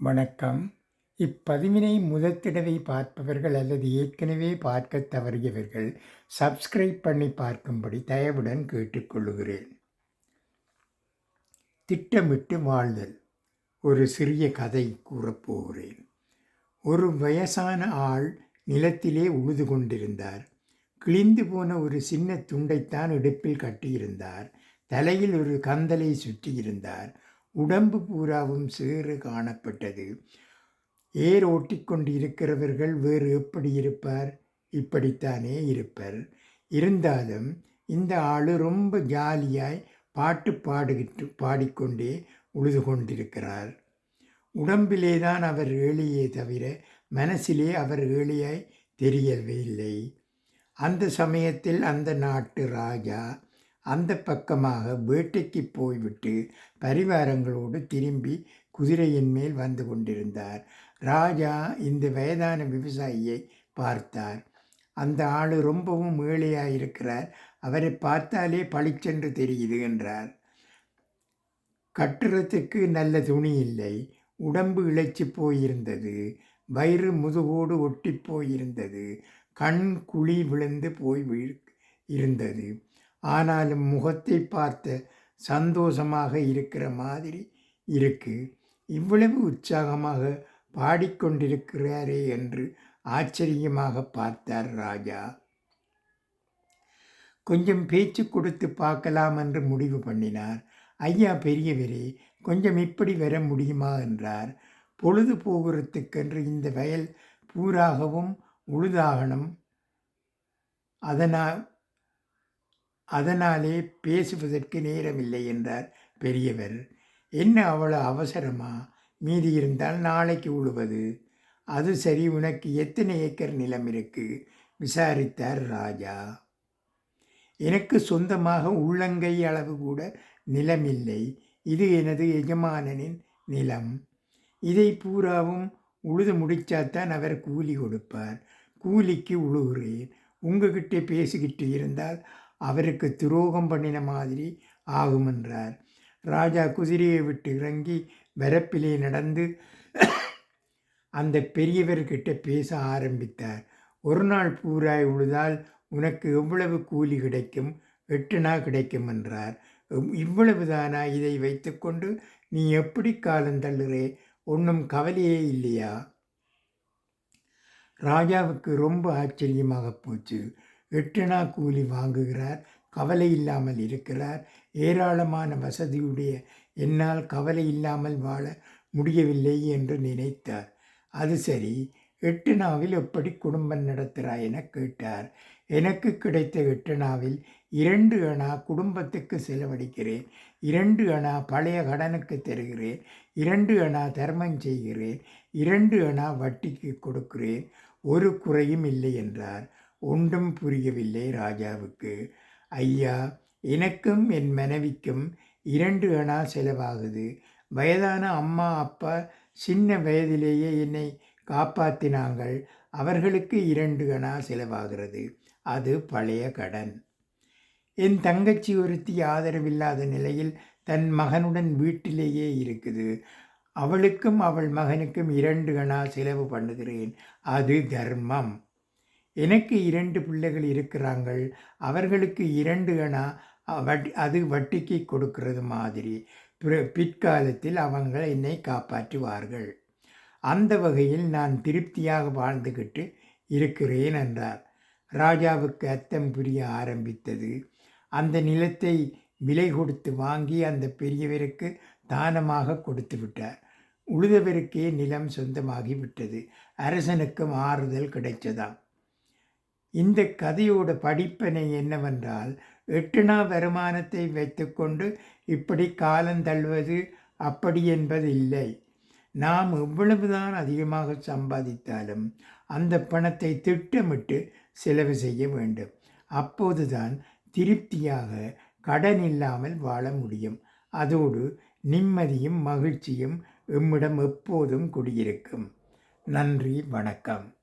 வணக்கம். இப்பதிவினை முதற் தடவை பார்ப்பவர்கள் அல்லது ஏற்கனவே பார்க்க தவறியவர்கள் சப்ஸ்கிரைப் பண்ணி பார்க்கும்படி தயவுடன் கேட்டுக்கொள்கிறேன் திட்டமிட்டு வாழ்தல். ஒரு சிறிய கதை கூறப்போகிறேன் ஒரு வயசான ஆள் நிலத்திலே உழுது கொண்டிருந்தார். கிழிந்து போன ஒரு சின்ன துண்டைத்தான் இடுப்பில் கட்டியிருந்தார். தலையில் ஒரு கந்தலை சுற்றியிருந்தார். உடம்பு பூராவும் சேறு காணப்பட்டது. ஏர் ஓட்டிக்கொண்டு இருக்கிறவர்கள் வேறு எப்படி இருப்பார்? இப்படித்தானே இருப்பர். இருந்தாலும் இந்த ஆள் ரொம்ப ஜாலியாய் பாட்டு பாடுகிட்டு பாடிக்கொண்டே உழுது கொண்டிருக்கிறார். உடம்பிலே தான் அவர் ஏழையே தவிர மனசிலே அவர் ஏழையாய் தெரியவே இல்லை. அந்த சமயத்தில் அந்த நாட்டு ராஜா அந்த பக்கமாக வேட்டைக்கு போய்விட்டு பரிவாரங்களோடு திரும்பி குதிரையின் மேல் வந்து கொண்டிருந்தார். ராஜா இந்த வயதான விவசாயியை பார்த்தார். அந்த ஆள் ரொம்பவும் ஏழையாக இருக்கிறார் அவரை பார்த்தாலே பளிச்சென்று தெரியுது என்றார். கட்டுறதுக்கு நல்ல துணி இல்லை. உடம்பு இழைச்சி போயிருந்தது. வயிறு முதுகோடு ஒட்டி போயிருந்தது. கண் குழி விழுந்து போய் இருந்தது. ஆனாலும் முகத்தை பார்த்த சந்தோஷமாக இருக்கிற மாதிரி இருக்கு. இவ்வளவு உற்சாகமாக பாடிக்கொண்டிருக்கிறாரே என்று ஆச்சரியமாக பார்த்தார் ராஜா. கொஞ்சம் பேச்சு கொடுத்து பார்க்கலாம் என்று முடிவு பண்ணினார். ஐயா பெரியவரே கொஞ்சம் இப்படி வர முடியுமா என்றார். பொழுது போகிறதுக்கென்று இந்த வயல் பூராகவும் உழுதாகணும். அதனால் அதனாலே பேசுவதற்கு நேரமில்லை என்றார் பெரியவர். என்ன அவ்வளோ அவசரமா? மீதி இருந்தால் நாளைக்கு உழுவது. அது சரி உனக்கு எத்தனை ஏக்கர் நிலம் இருக்கு? விசாரித்தார் ராஜா. எனக்கு சொந்தமாக உள்ளங்கை அளவு கூட நிலம் இல்லை இது எனது எஜமானனின் நிலம். இதை பூராவும் உழுது முடிச்சாத்தான் அவர் கூலி கொடுப்பார். கூலிக்கு உழுகிறேன் உங்ககிட்ட பேசிக்கிட்டு இருந்தால் அவருக்கு துரோகம் பண்ணின மாதிரி ஆகுமென்றார் ராஜா குதிரையை விட்டு இறங்கி வரப்பிலே நடந்து அந்த பெரியவர்கிட்ட பேச ஆரம்பித்தார். ஒரு நாள் பூராய் உழுதால் உனக்கு எவ்வளவு கூலி கிடைக்கும்? எட்டுனா கிடைக்கும் என்றார். இவ்வளவுதானா இதை வைத்துக்கொண்டு நீ எப்படி காலம் தள்ளுறே? ஒன்றும் கவலையே இல்லையா? ராஜாவுக்கு ரொம்ப ஆச்சரியமாக போச்சு. எட்டணா கூலி வாங்குகிறார் கவலை இல்லாமல் இருக்கிறார். ஏராளமான வசதியுடைய என்னால் கவலை இல்லாமல் வாழ முடியவில்லை என்று நினைத்தார். அது சரி எட்டுநாவில் எப்படி குடும்பம் நடத்துகிறாய் என கேட்டார். எனக்கு கிடைத்த எட்டுநாவில் இரண்டு அணா குடும்பத்துக்கு செலவழிக்கிறேன். இரண்டு அணா பழைய கடனுக்கு தருகிறேன். இரண்டு அணா தர்மம் செய்கிறேன். இரண்டு அணா வட்டிக்கு கொடுக்கிறேன். ஒரு குறையும் இல்லை என்றார். ஒன்றும் புரியவில்லை ராஜாவுக்கு. ஐயா எனக்கும் என் மனைவிக்கும் இரண்டு அணா செலவாகுது. வயதான அம்மா அப்பா சின்ன வயதிலேயே என்னை காப்பாற்றினாங்கள் அவர்களுக்கு இரண்டு அணா செலவாகிறது. அது பழைய கடன். என் தங்கச்சி ஒருத்தி ஆதரவில்லாத நிலையில் தன் மகனுடன் வீட்டிலேயே இருக்குது. அவளுக்கும் அவள் மகனுக்கும் இரண்டு அணா செலவு பண்ணுகிறேன். அது தர்மம். எனக்கு இரண்டு பிள்ளைகள் இருக்கிறாங்கள். அவர்களுக்கு இரண்டு அணா வட்டி அது வட்டிக்கு கொடுக்கிறது மாதிரி. பிற்காலத்தில் அவங்க என்னை காப்பாற்றுவார்கள். அந்த வகையில் நான் திருப்தியாக வாழ்ந்துக்கிட்டு இருக்கிறேன் என்றார். ராஜாவுக்கு அத்தம் புரிய ஆரம்பித்தது. அந்த நிலத்தை விலை கொடுத்து வாங்கி அந்த பெரியவருக்கு தானமாக கொடுத்து விட்டார். உழுதவருக்கே நிலம் சொந்தமாகி விட்டது அரசனுக்கும் ஆறுதல் கிடைச்சதாம் இந்த கதையோட படிப்பினை என்னவென்றால் எட்டுனா வருமானத்தை வைத்துக்கொண்டு இப்படி காலம் தள்ளுவது அப்படி என்பது இல்லை நாம் எவ்வளவுதான் அதிகமாக சம்பாதித்தாலும் அந்த பணத்தை திட்டமிட்டு செலவு செய்ய வேண்டும். அப்போதுதான் திருப்தியாக கடன் இல்லாமல் வாழ முடியும். அதோடு நிம்மதியும் மகிழ்ச்சியும் எம்மிடம் எப்போதும் குடியிருக்கும். நன்றி வணக்கம்.